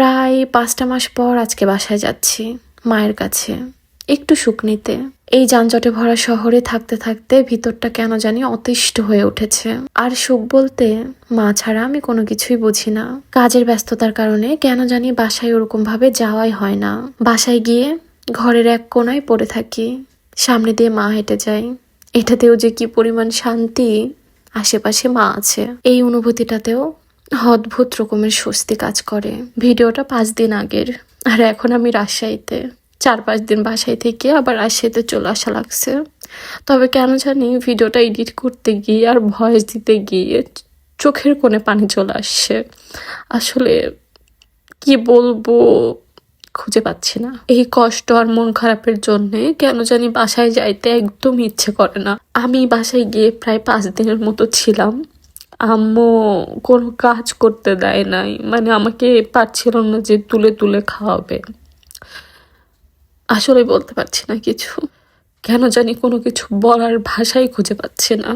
প্রায় পাঁচটা মাস পর আজকে বাসায় যাচ্ছি, মায়ের কাছে। একটু সুখ নিতে। এই যানজটে ভরা শহরে থাকতে থাকতে ভিতরটা কেন জানি অতিষ্ঠ হয়ে উঠেছে। আর সুখ বলতে, মা ছাড়া আমি কোনো কিছুই বুঝি না। কাজের ব্যস্ততার কারণে কেন জানি বাসায় ওরকম ভাবে যাওয়াই হয় না। বাসায় গিয়ে ঘরের এক কোনায় পড়ে থাকি। সামনে দিয়ে মা হেঁটে যায়। এটাতেও যে কি পরিমাণ শান্তি আশেপাশে মা আছে। এই অনুভূতিটাতেও অদ্ভুত রকমের স্বস্তি কাজ করে। ভিডিওটা পাঁচ দিন আগের। আর এখন আমি রাজশাহীতে। চার পাঁচ দিন বাসায় থেকে আবার রাজশাহীতে চলে আসা লাগছে। তবে কেন জানি ভিডিওটা এডিট করতে গিয়ে আর ভয়েস দিতে গিয়ে চোখের কোণে পানি চলে আসছে। আসলে কি বলব, খুঁজে পাচ্ছি না। এই কষ্ট আর মন খারাপের জন্য কেন জানি বাসায় যাইতে একদম ইচ্ছে করে না। আমি বাসায় গিয়ে প্রায় পাঁচ দিনের মতো ছিলাম। আম্মু কোনো কাজ করতে দেয় নাই। মানে আমাকে পারছিল না যে তুলে তুলে খাওয়াবে। আসলে বলতে পারছি না কিছু। কেন জানি কোনো কিছু বলার ভাষাই খুঁজে পাচ্ছি না।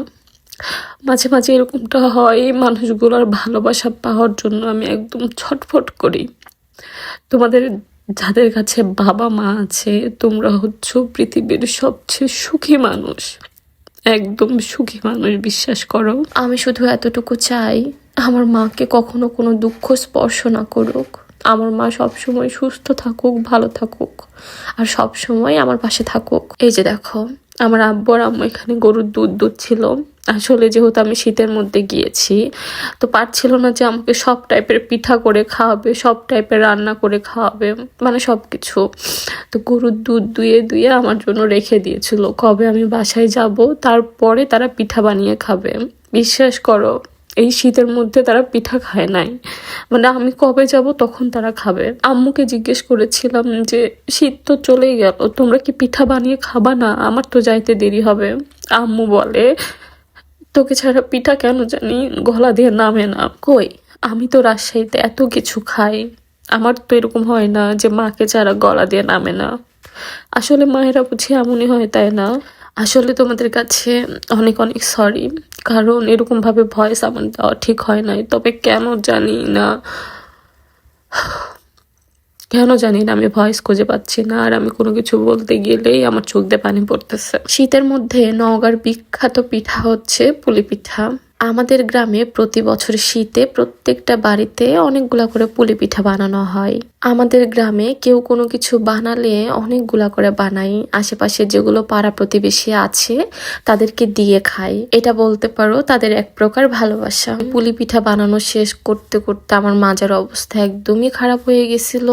মাঝে মাঝে এরকমটা হয় মানুষগুলোর ভালোবাসা পাওয়ার জন্য আমি একদম ছটফট করি। তোমাদের, যাদের কাছে বাবা মা আছে, তোমরা হচ্ছ পৃথিবীর সবচেয়ে সুখী মানুষ। একদম সুখী মানুষ, বিশ্বাস করো। আমি শুধু এতটুকু চাই, আমার মাকে কখনো কোনো দুঃখ স্পর্শ না করুক। আমার মা সবসময় সুস্থ থাকুক, ভালো থাকুক, আর সব সময় আমার পাশে থাকুক। এই যে দেখো আমার আব্বু আর আম্মু এখানে গরুর দুধ দুধ ছিল। আসলে যেহেতু আমি শীতের মধ্যে গিয়েছি, তো পারছিল না যে আমাকে সব টাইপের পিঠা করে খাওয়াবে, সব টাইপের রান্না করে খাওয়াবে মানে সব কিছু। তো গরুর দুধ দুয়ে দুয়ে আমার জন্য রেখে দিয়েছিল, কবে আমি বাসায় যাব, তারপরে তারা পিঠা বানিয়ে খাবে। বিশ্বাস করো এই শীতের মধ্যে তারা পিঠা খায় নাই। মানে আমি কবে যাব তখন তারা খাবে। আম্মুকে জিজ্ঞেস করেছিলাম যে, শীত তো চলেই গেল, তোমরা কি পিঠা বানিয়ে খাবা না? আমার তো যাইতে দেরি হবে। আম্মু বলে, তোকে ছাড়া পিঠা কেন জানি? গলা দিয়ে নামে না। কই? আমি তো রাজশাহীতে এত কিছু খাই। আমার তো এরকম হয় না যে মাকে ছাড়া গলা দিয়ে নামে না। আসলে মায়েরা বুঝি এমনই হয়, তাই না? আসলে তোমাদের কাছে অনেক অনেক সরি কারণ এরকমভাবে ভয়েস আমার দেওয়া ঠিক হয় নাই। তবে কেন জানি না। কেন জানি না, আমি ভয়েস খুঁজে পাচ্ছি না, আর আমি কোনো কিছু বলতে গেলেই আমার চোখ দিয়ে পানি পড়তেছে। শীতের মধ্যে নওগাঁর বিখ্যাত পিঠা হচ্ছে পুলি পিঠা। আমাদের গ্রামে প্রতি বছর শীতে প্রত্যেকটা বাড়িতে অনেকগুলা করে পুলি পিঠা বানানো হয়। আমাদের গ্রামে কেউ কোনো কিছু বানালে অনেকগুলা করে বানাই। আশেপাশে যেগুলো পাড়া প্রতিবেশী আছে, তাদেরকে দিয়ে খাই। এটা বলতে পারো, তাদের এক প্রকার ভালোবাসা। পুলি পিঠা বানানো শেষ করতে করতে আমার মাজার অবস্থা একদমই খারাপ হয়ে গেছিল,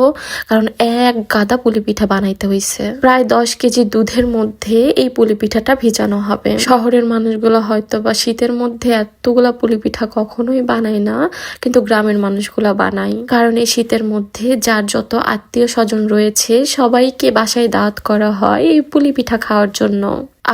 কারণ এক গাদা পুলি পিঠা বানাইতে হয়েছে প্রায় দশ কেজি দুধের মধ্যে এই পুলি পিঠাটা ভিজানো হবে। শহরের মানুষগুলো হয়তো বা শীতের মধ্যে এতগুলা পুলি পিঠা কখনোই বানায় না, কিন্তু গ্রামের মানুষগুলা বানায়। কারণ এই শীতের মধ্যে যার যত আত্মীয় স্বজন রয়েছে, সবাইকে বাসায় দাওয়াত করা হয় এই পুলি পিঠা খাওয়ার জন্য।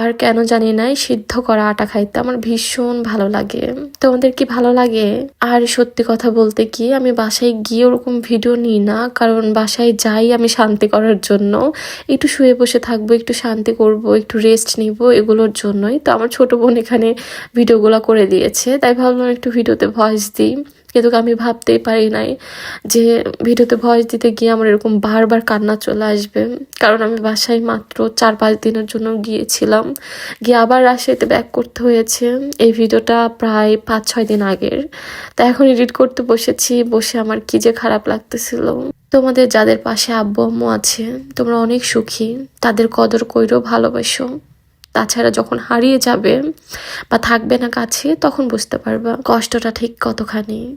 আর কেন জানি না সিদ্ধ করা আটা খাইতে আমার ভীষণ ভালো লাগে। তোমাদের কি ভালো লাগে? আর সত্যি কথা বলতে কি, আমি বাসায় গিয়ে ওরকম ভিডিও নিই না, কারণ বাসায় যাই আমি শান্তি করার জন্য। একটু শুয়ে বসে থাকব, একটু শান্তি করব, একটু রেস্ট নিব, এগুলোর জন্যই তো আমার ছোট বোন এখানে ভিডিওগুলো করে দিয়েছে। তাই ভাবলাম একটু ভিডিওতে ভয়েস দিই। কিন্তু আমি ভাবতেই পারি নাই যে ভিডিওতে ভয়েস দিতে গিয়ে আমার এরকম বারবার কান্না চলে আসবে। কারণ আমি বাসায় মাত্র চার পাঁচ দিনের জন্য গিয়েছিলাম। গিয়ে আবার রাজশাহীতে ব্যাক করতে হয়েছে। এই ভিডিওটা প্রায় পাঁচ ছয় দিন আগের। তা এখন এডিট করতে বসেছি। বসে আমার কি যে খারাপ লাগতেছিল। তোমাদের যাদের পাশে আব্বু আম্মু আছে, তোমরা অনেক সুখী। তাদের কদর কইরো, ভালোবাসো। তাছাড়া যখন হারিয়ে যাবে বা থাকবে না কাছে, তখন বুঝতে পারবা কষ্টটা ঠিক কতখানি।